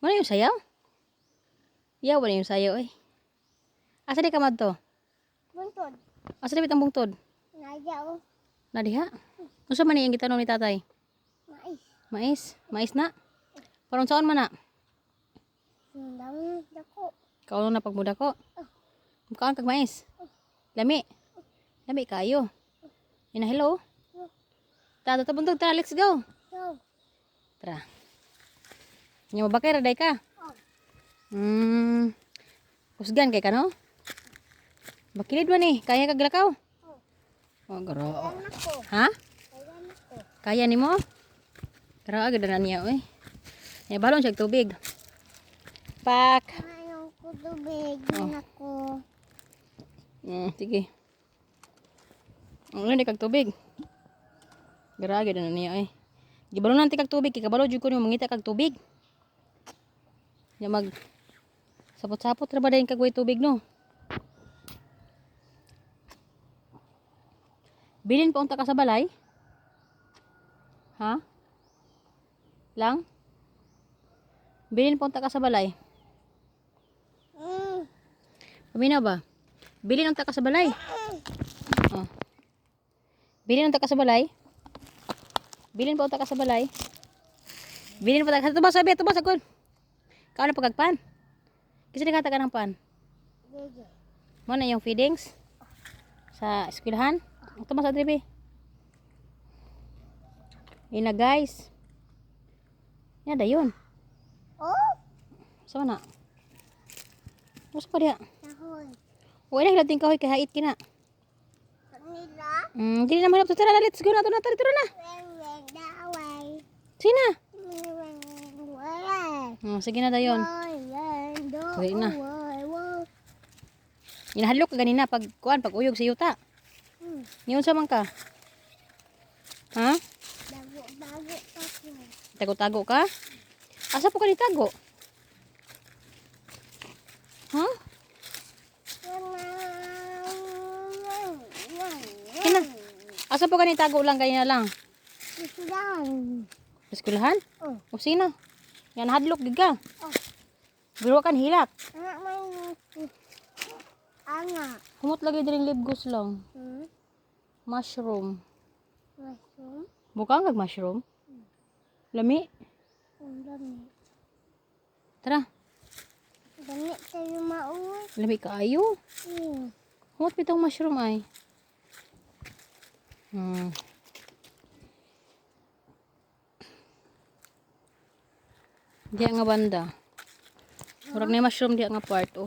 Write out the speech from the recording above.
Ano yung sayaw? Yaw ba yung sayaw eh? Asa di ka madto? Buntod. Asa di bitang bungtod? Naya o. Na diha? Unsa man yung gitanong ni tatay? Mais. Mais? Mais na? Parang saan man na? Sundang dako. Kauno na pagmuda ko. Mukaan kag mais. Lami. Lami kayo. Ina hello. Tata ta buntog tara let's go. So. Tara. Nya mabakay ra day ka. Hmm. Kusgan kay ka no? Bakilid man eh. Kaya kag lakaw? Oh. Garo. Ha? Kaya ni mo? Pero agad na niya, oy. May balon siya tubig. Pak. Ayaw ko tubig. Oh. Ako. Mm, sige. Ang hindi kag tubig. Garage na niya, oy. Gibalo nanti kag tubig, kay kabalo jud ko nimo mangita kag tubig. Ya mag sapot-sapot ra ba dayon kag way tubig no? Bilin pa unta ka sa balay? Ha? Lang? Bilin pa unta ka sa balay? Paminaw ba? Bilin unta ka sa balay? Oh. Bilin unta ka sa balay? Bilin pa unta ka sa balay? Bilin pa unta ka tubas sabi, tubas agad. Kao na pagagpan. Kasi nagkata ka ng pan. Mo na yung feedings sa eskwelahan. Tumas sa tribi. Yun na guys. Yan da yun. Oh. Saan na? Gusto pa diya. Dahon. Wala hilating kahoy kay hait kina. Kanila. Hmm, dili na mahirap to tara na let's go na to na tara tara na. Daway. Sina? Hmm, sige na dayon. Uwi na. daway. Inahadlok ka ganina pag kuan pag uyog sa yuta. Hmm. Niyon sa man ka. Ha? Ako. Tago-tago ka? Asa po ka ni tago? Ha? Kina? Asa po ka ni tago lang ganina lang? Isudan. Sa eskwelahan? Oh. O sino? Yan hadlok gid ka. Oh. Biro kan hilak. Anak may Anak. Humot lagi diri libgos lang. Hmm? Mushroom. Mushroom. Buka kag mushroom? Lami. Ang dami. Tara, Dami tayo mauwi. lami kaayo. Hmm. Humot bitong mushroom ay. Hmm. Diya nga banda. Murag na mushroom diya nga part oh.